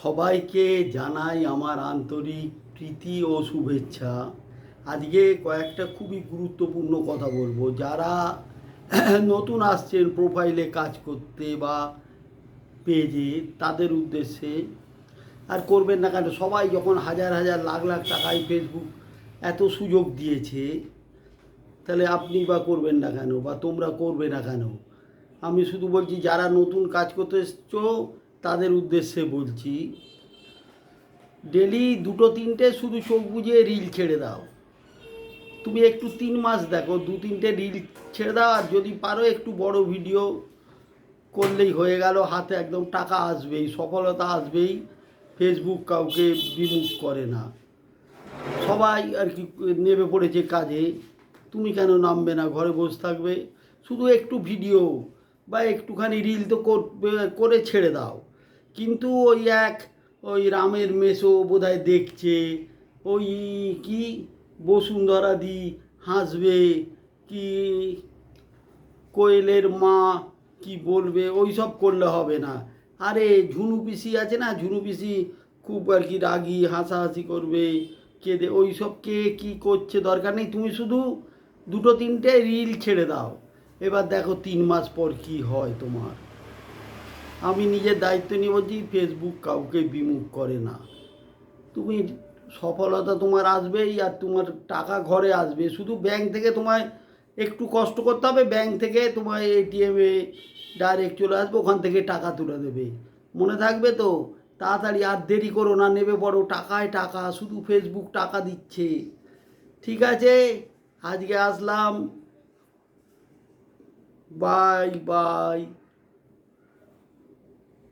সবাইকে জানাই আমার আন্তরিক প্রীতি ও শুভেচ্ছা। আজকে কয়েকটা খুবই গুরুত্বপূর্ণ কথা বলব। যারা নতুন আসছেন প্রোফাইলে কাজ করতে বা পেজে তাদের উদ্দেশ্যে আর করবেন না কেন, সবাই যখন হাজার হাজার, লাখ লাখ টাকায় ফেসবুক এত সুযোগ দিয়েছে, তাহলে আপনি বা করবেন না কেন বা তোমরা করবে না কেন? আমি শুধু বলছি, যারা নতুন কাজ করতে এসছো তাদের উদ্দেশ্যে বলছি, ডেলি দুটো তিনটে শুধু চোখ বুঝিয়ে রিল ছেড়ে দাও। তুমি একটু তিন মাস দেখো, দু তিনটে রিল ছেড়ে দাও, আর যদি পারো একটু বড় ভিডিও করলেই হয়ে গেল, হাতে একদম টাকা আসবেই, সফলতা আসবেই ফেসবুক কাউকে বিমুখ করে না। সবাই আর কি নেমে পড়েছে কাজে, তুমি কেন নামবে না, ঘরে বসে থাকবে? শুধু একটু ভিডিও বা একটুখানি রিল তো করে ছেড়ে দাও। কিন্তু ওই এক, ওই রামের মেসো বোধহয় দেখছে। ওই কি বসুন্ধরা দি হাসবে, কি কোয়েলের মা কি বলবে ওই সব করলে হবে না। আরে ঝুনু পিসি আছে না? ঝুনু পিসি খুব আর কি রাগি, হাসাহাসি করবে, কেঁদে ওই সব কে কী করছে দরকার নেই। তুমি শুধু দুটো তিনটে রিল ছেড়ে দাও। এবার দেখো তিন মাস পর কি হয় তোমার। আমি নিজের দায়িত্ব নিয়ে বলছি ফেসবুক কাউকে বিমুখ করে না। তুমি সফলতা তোমার আসবেই আর তোমার টাকা ঘরে আসবে। শুধু ব্যাংক থেকে তোমায় একটু কষ্ট করতে হবে ব্যাংক থেকে তোমার এটিএমে ডাইরেক্ট চলে আসবে, ওখান থেকে টাকা তুলে দেবে। মনে থাকবে তো? তাড়াতাড়ি আর দেরি করো না, নেবে বড় টাকায় টাকা, শুধু ফেসবুক টাকা দিচ্ছে। ঠিক আছে? আজকে আসলাম। Bye bye